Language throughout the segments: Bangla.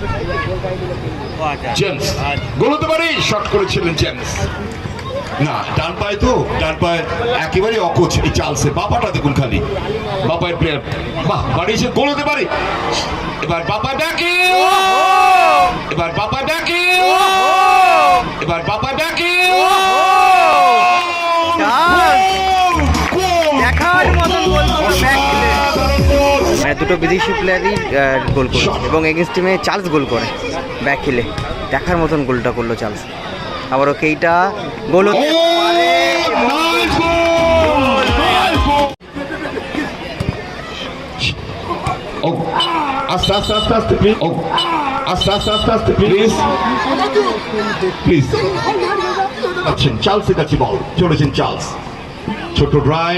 পারি জেমস। গোল হতে পারে শট করেছিলেন জেমস। না ডান পায়ে তো ডান পায়ে একেবারে অকোচ এই চালসে বাপাটা দেখুন খালি। বাপায়ের প্লেয়ার বাহ বাড়ি গোল হতে পারে। এবার বাপা ব্যাকে এবার বাপা দুটো বিদেশি প্লেয়ারই গোল করেছে এবং এগেনস্ট টিমে চার্লস গোল করে ব্যাক হিলে দেখার মতন গোলটা করল চার্লস আবারও কেইটা গোল আস্তে আস্তে প্লিজ প্লিজ চার্লসের কাছে বল। চলেছেন চার্লস ছোট ড্রাই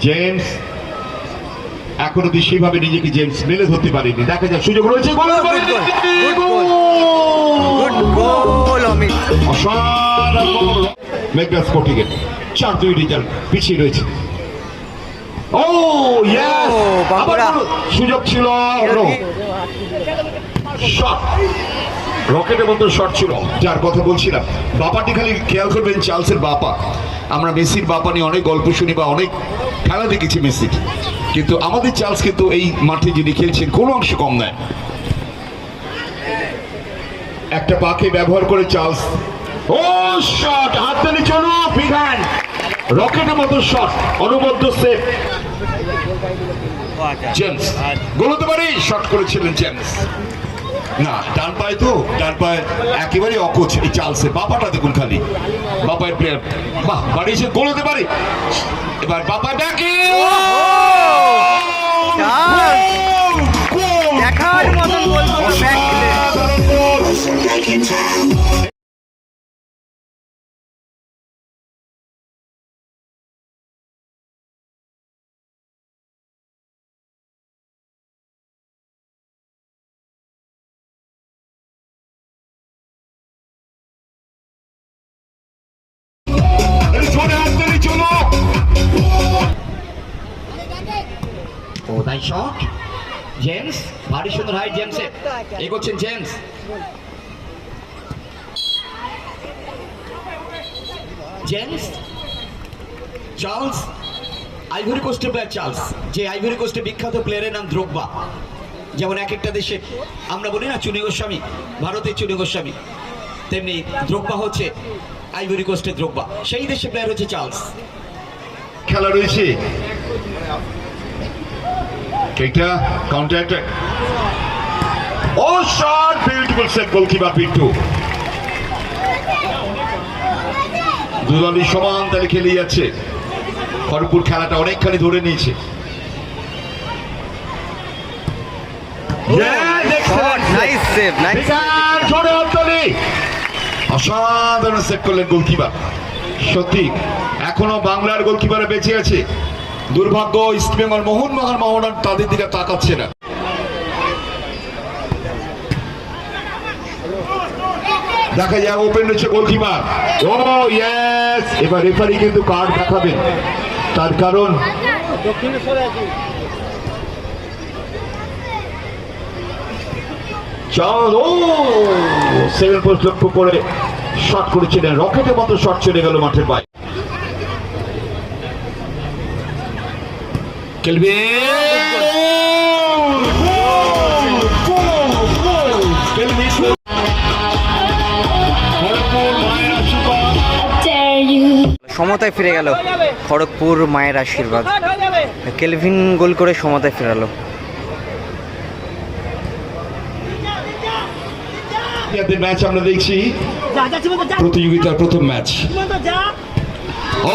জেমস এখনও অব্দি সেইভাবে নিজেকে জেমস মেলে ধরতে পারেনি। দেখা যাক সুযোগ রয়েছে স্পোর্টিং এর চার দুই রেজাল্ট পিছিয়ে রয়েছে। ও ইয়েস সুযোগ ছিল শট রকেটের মতো শট ছিল। যার কথা বলছিলাম। বাপাটি খালি খেয়াল করবেন চার্লসের বাপা। আমরা মেসির বাপা নিয়ে অনেক গল্প শুনি বা অনেক খেলা দেখেছি মেসির। কিন্তু আমাদের চার্লস কিন্তু এই মাঠে যিনি খেলছেন কোনো অংশ কম নয়। একটা পাকে ব্যবহার করে চার্লস। ও শট হাত তালি চলো হ্যান্ড রকেটের মতো শট অনুবদ্ধ আচ্ছা জেমস। গোল হতে পারে? শট করেছিলেন জেমস না ডান পায়ে তো ডান পায়ে একেবারে অকোচ এই চালসে বাবাটা দেখুন খালি। বাপায়ের প্লেয়ার বাহ বাড়ি এসে গোল হতে পারে। এবার বাবা ব্যাকে দেখার মতন গোল ও, তাই শট। জেমস, ভারী সুন্দর হাই জেমসের এগোচ্ছেন জেমস। জেমস, চার্লস, আইভরি কোস্টের প্লেয়ার চার্লস। যে আইভরি কোস্টের বিখ্যাত প্লেয়ারের নাম দ্রোগবা। যেমন এক একটা দেশে, আমরা বলি না চুনি গোস্বামী ভারতের চুনি গোস্বামী। তেমনি দ্রোগবা হচ্ছে আইভরি কোস্টের দ্রোগবা। সেই দেশে প্লেয়ার হচ্ছে চার্লস। খেলা রয়েছে। এটা কাউন্টার অ্যাটাক ও shot beautiful save goalkeeper Pintu দুদলই সমান তালে খেলে যাচ্ছে। খড়গপুর খেলাটা অনেকখানি ধরে নিয়েছে। হাততালি। অসাধারণ সেভ করলেন গোলকিপার সত্যি এখনও বাংলার গোলকিপারে বেঁচে আছে। দুর্ভাগ্য ইস্টবেঙ্গল মোহনবাগান মোহনবাগান তাদের দিকে তাকাচ্ছে না। দেখা যাক ওপেন রয়েছে গোলকিপার ও এবার রেফারি কিন্তু কার্ড দেখাবেন। তার কারণ চাল ও! পোস্ট লক্ষ্য করে শট করেছিলেন। রকেটের মতো শট চলে গেল মাঠের বাইরে। খেলবে. সমতায় ফিরে গেল খড়গপুর মায়ের আশীর্বাদ কেলভিন গোল করে সমতায় ফেরালো ম্যাচ আমরা দেখছি প্রতিযোগিতার প্রথম ম্যাচ ও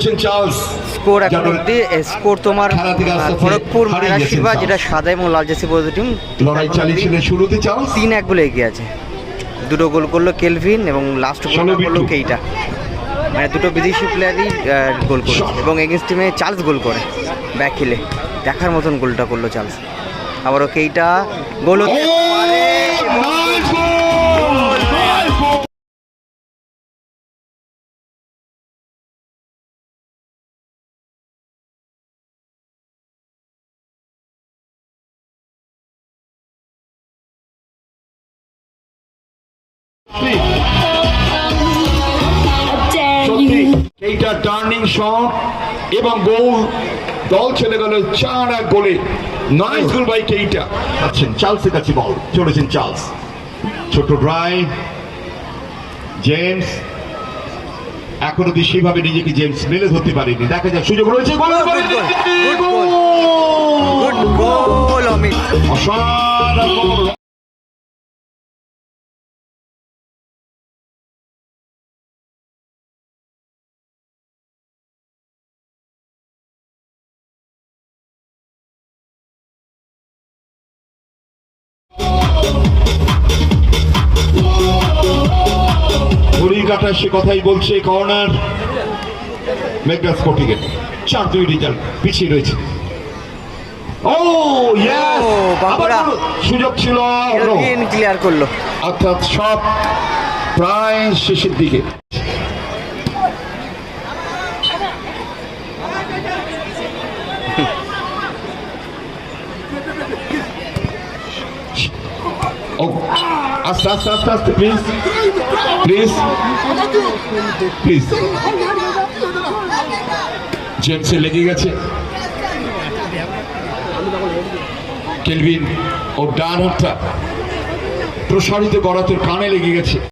Keita. Goal. স্কোর এখন অব্দি স্কোর তোমার খড়গপুর হারিয়ে মায়েরা গেছে শিবা চান্স। যেটা সাদা এবং লাল জার্সি পরিহিত টিম লড়াই চালিয়েছিলেন শুরুতে চান্স তিন এক বলে এগিয়ে আছে দুটো গোল করল কেলভিন এবং লাস্ট গোল করল কেইটা মানে দুটো বিদেশি প্লেয়ারই গোল Shot. এবং এগেন্স্ট টিমে চার্লস গোল করে ব্যাক হিলে দেখার মতন গোলটা করল চার্লস আবারও কেইটা গোল হতে সত্যি এইটা টার্নিং শট এবং গোল দল ছেড়ে গেল চার এক গোলে। নাইস গোল বাই কেইটা? আছেন চার্লসের কাছে বল চলেছেন চার্লস। ছোট ড্রাইভ জেমস এখনও অব্দি সেভাবে নিজেকে জেমস মেলে ধরতে পারেনি। দেখা যাক সুযোগ রয়েছে গোল। ঘড়ির সে কথাই বলছে কর্নার স্পোর্টিং এর চার দুই রেজাল্ট পিছিয়ে রয়েছে। ও ইয়েস আবার সুযোগ ছিল ক্লিয়ার করল। অর্থাৎ সব প্রায় শেষের দিকে ও আস্তে আস্তে আস্তে আস্তে প্লিজ প্লিজ প্লিজ জেমসে লেগে গেছে। কেলভিন ও ডান হাতটা প্রসারিত গড়াতের কানে লেগে গেছে।